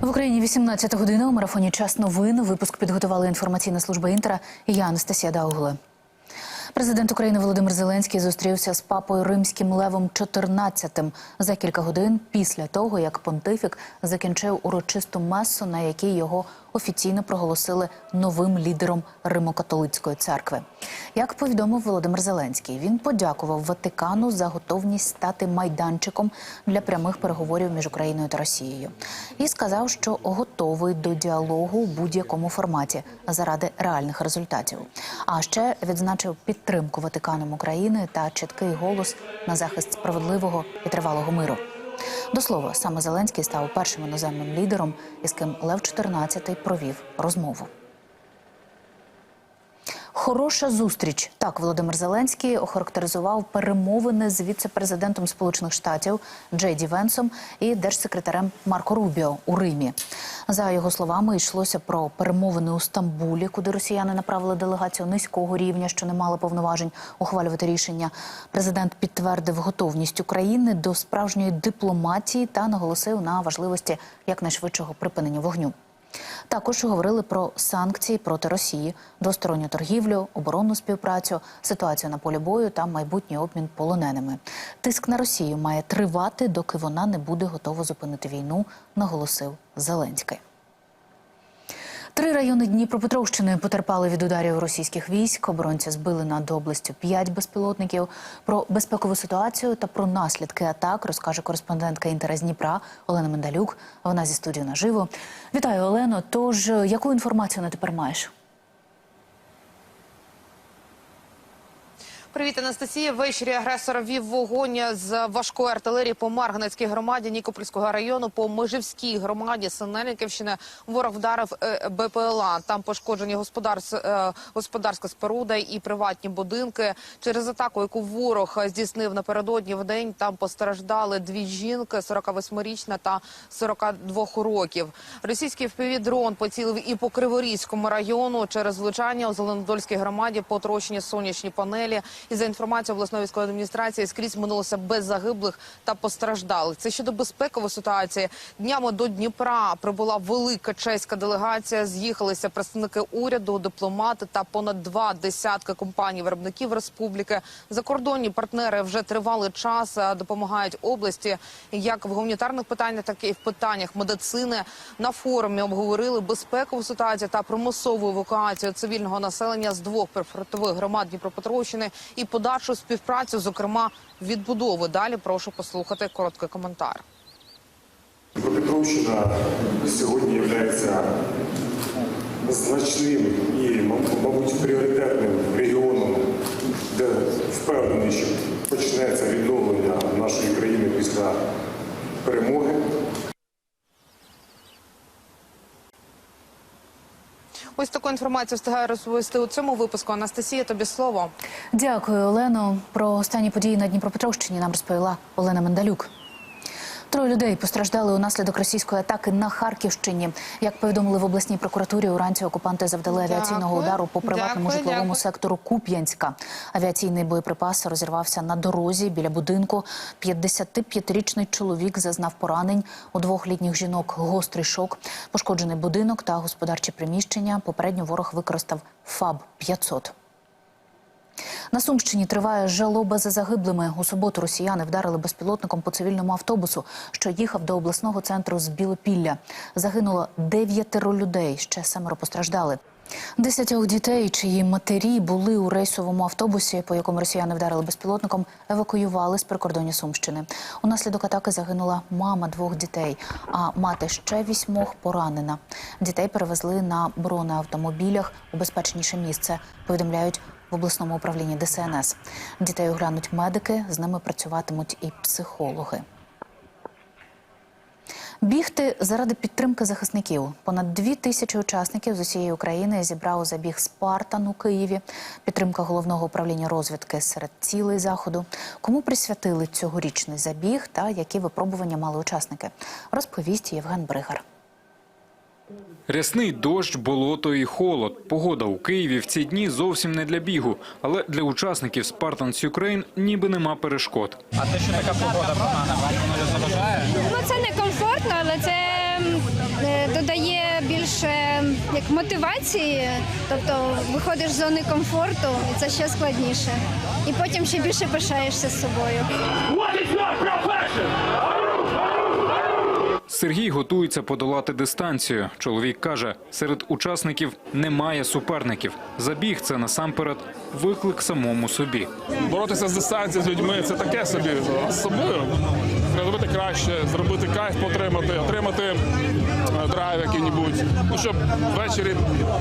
В Україні 18 година у марафоні час новин. Випуск підготувала інформаційна служба інтера. І я Анастасія Даугле. Президент України Володимир Зеленський зустрівся з папою римським Левом XIV за кілька годин після того, як понтифік закінчив урочисту масу, на якій його офіційно проголосили новим лідером Римо-католицької церкви. Як повідомив Володимир Зеленський, він подякував Ватикану за готовність стати майданчиком для прямих переговорів між Україною та Росією і сказав, що готовий до діалогу у будь-якому форматі заради реальних результатів. А ще відзначив підтримку Ватиканом України та чіткий голос на захист справедливого і тривалого миру. До слова, саме Зеленський став першим іноземним лідером, із ким Лев 14 провів розмову. Хороша зустріч. Так Володимир Зеленський охарактеризував перемовини з віце-президентом Сполучених Штатів Джей Ді Венсом і держсекретарем Марко Рубіо у Римі. За його словами, йшлося про перемовини у Стамбулі, куди росіяни направили делегацію низького рівня, що не мала повноважень ухвалювати рішення. Президент підтвердив готовність України до справжньої дипломатії та наголосив на важливості якнайшвидшого припинення вогню. Також говорили про санкції проти Росії, двосторонню торгівлю, оборонну співпрацю, ситуацію на полі бою та майбутній обмін полоненими. Тиск на Росію має тривати, доки вона не буде готова зупинити війну, наголосив Зеленський. Три райони Дніпропетровщини потерпали від ударів російських військ. Оборонці збили над областю п'ять безпілотників. Про безпекову ситуацію та про наслідки атак розкаже кореспондентка інтера з Дніпра Олена Мендалюк. Вона зі студії наживо. Вітаю, Олено. Тож яку інформацію на тепер маєш? Привіт, Анастасія. Ввечері агресор вів вогонь з важкої артилерії по Марганецькій громаді Нікопольського району, по Межівській громаді Синельниківщини. Ворог вдарив е, БПЛА. Там пошкоджені господарс... е, господарська споруда і приватні будинки. Через атаку, яку ворог здійснив напередодні в день, там постраждали дві жінки, 48-річна та 42 років. Російський впівдрон поцілив і по Криворізькому району через влучання у Зеленодольській громаді потрощені сонячні панелі. І за інформацією обласної військової адміністрації, скрізь минулося без загиблих та постраждалих. Це щодо безпекової ситуації. Днями до Дніпра прибула велика чеська делегація. З'їхалися представники уряду, дипломати та понад два десятки компаній виробників республіки. Закордонні партнери вже тривалий час е, допомагають області як в гуманітарних питаннях, так і в питаннях медицини. На форумі обговорили безпекову ситуацію та примусову евакуацію цивільного населення з двох прифронтових громад Дніпропетровщини і подальшу співпрацю, зокрема відбудови. Далі прошу послухати короткий коментар. Дніпропетровщина сьогодні є значним і, мабуть, пріоритетним регіоном, де впевнений, що почнеться відновлення нашої країни після перемоги. Ось таку інформацію встигаю розповісти у цьому випуску. Анастасія, тобі слово. Дякую, Олено. Про останні події на Дніпропетровщині нам розповіла Олена Мендалюк. Троє людей постраждали унаслідок російської атаки на Харківщині. Як повідомили в обласній прокуратурі, уранці окупанти завдали авіаційного удару по приватному Дякую, житловому дякую. сектору Куп'янська. Авіаційний боєприпас розірвався на дорозі біля будинку. 55-річний чоловік зазнав поранень у двох літніх жінок. Гострий шок, пошкоджений будинок та господарчі приміщення. Попередньо ворог використав ФАБ 500 на Сумщині триває жалоба за загиблими. У суботу росіяни вдарили безпілотником по цивільному автобусу, що їхав до обласного центру з Білопілля. Загинуло дев'ятеро людей. Ще семеро постраждали. Десятьох дітей, чиї матері були у рейсовому автобусі, по якому росіяни вдарили безпілотником, евакуювали з прикордоння Сумщини. Унаслідок атаки загинула мама двох дітей, а мати ще вісьмох поранена. Дітей перевезли на бронеавтомобілях у безпечніше місце. Повідомляють в обласному управлінні ДСНС. Дітей оглянуть медики, з ними працюватимуть і психологи. Бігти заради підтримки захисників. Понад дві тисячі учасників з усієї України зібрав забіг Спартан у Києві. Підтримка головного управління розвідки серед цілей заходу. Кому присвятили цьогорічний забіг та які випробування мали учасники, розповість Євген Бригар. Рясний дощ, болото і холод. Погода у Києві в ці дні зовсім не для бігу, але для учасників Spartans Ukraine ніби нема перешкод. А те, що така погода багана Ну це не комфортно, але це е, додає більше як мотивації, тобто виходиш з зони комфорту, і це ще складніше. І потім ще більше пишаєшся з собою. Сергій готується подолати дистанцію. Чоловік каже, серед учасників немає суперників. Забіг це насамперед виклик самому собі. Боротися з дистанцією з людьми це таке собі. А з собою треба зробити краще, зробити кайф, потримати, отримати е, драйв який-небудь. Ну, щоб ввечері,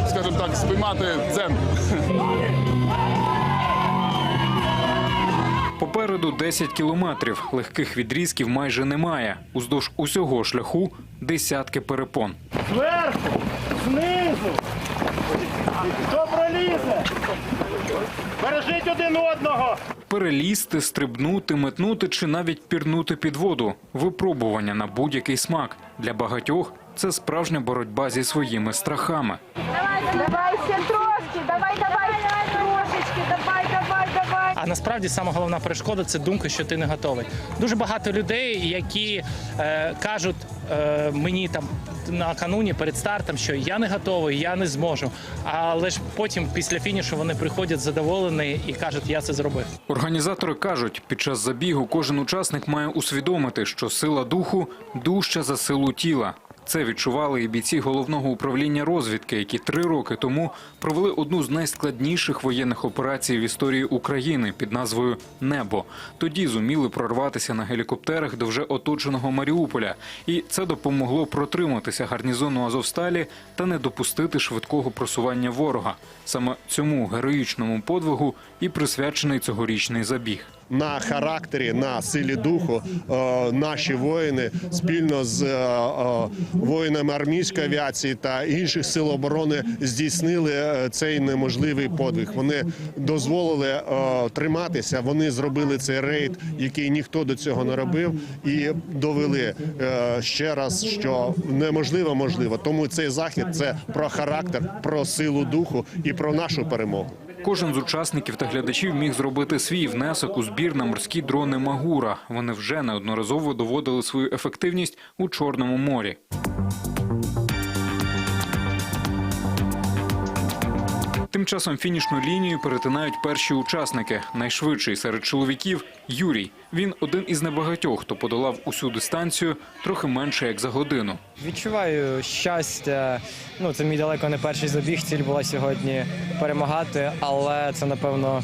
скажімо так, спіймати дзен. Попереду 10 кілометрів. Легких відрізків майже немає. Уздовж усього шляху десятки перепон. Зверху, знизу. Хто пролізе? Бережіть один одного. Перелізти, стрибнути, метнути чи навіть пірнути під воду. Випробування на будь-який смак. Для багатьох це справжня боротьба зі своїми страхами. Давай ще трошки, давай, давай, трошечки, давай, давай, давай. Насправді сама головна перешкода це думка, що ти не готовий. Дуже багато людей, які е, кажуть е, мені там накануні перед стартом, що я не готовий, я не зможу. Але ж потім, після фінішу, вони приходять задоволені і кажуть, я це зробив. Організатори кажуть, під час забігу кожен учасник має усвідомити, що сила духу дужча за силу тіла. Це відчували і бійці головного управління розвідки, які три роки тому провели одну з найскладніших воєнних операцій в історії України під назвою Небо. Тоді зуміли прорватися на гелікоптерах до вже оточеного Маріуполя, і це допомогло протриматися гарнізону Азовсталі та не допустити швидкого просування ворога. Саме цьому героїчному подвигу і присвячений цьогорічний забіг. На характері, на силі духу е, наші воїни спільно з е, е, воїнами армійської авіації та інших сил оборони здійснили цей неможливий подвиг. Вони дозволили триматися. Вони зробили цей рейд, який ніхто до цього не робив, і довели ще раз, що неможливо можливо. Тому цей захід це про характер, про силу духу і про нашу перемогу. Кожен з учасників та глядачів міг зробити свій внесок у збір на морські дрони Магура. Вони вже неодноразово доводили свою ефективність у Чорному морі. Тим часом фінішну лінію перетинають перші учасники. Найшвидший серед чоловіків Юрій. Він один із небагатьох, хто подолав усю дистанцію трохи менше як за годину. Відчуваю щастя. Ну, це мій далеко не перший забіг. Ціль була сьогодні перемагати, але це напевно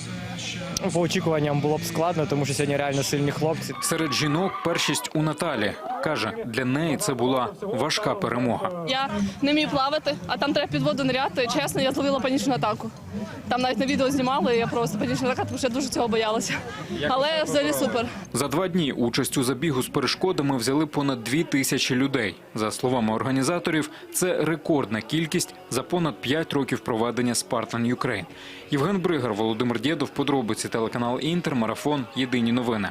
по очікуванням було б складно, тому що сьогодні реально сильні хлопці. Серед жінок першість у Наталі каже, для неї це була важка перемога. Я не вмію плавати, а там треба під воду ниряти. Чесно, я зловила панічну атаку. Там навіть на відео знімали, я просто панічна атака, тому що я дуже цього боялася. Але взагалі супер. За два дні участь у забігу з перешкодами взяли понад дві тисячі людей. За словами організаторів, це рекордна кількість за понад п'ять років проведення Spartan Ukraine. Євген Бригар, Володимир Дєдов, подробиці телеканал Інтер, марафон. Єдині новини.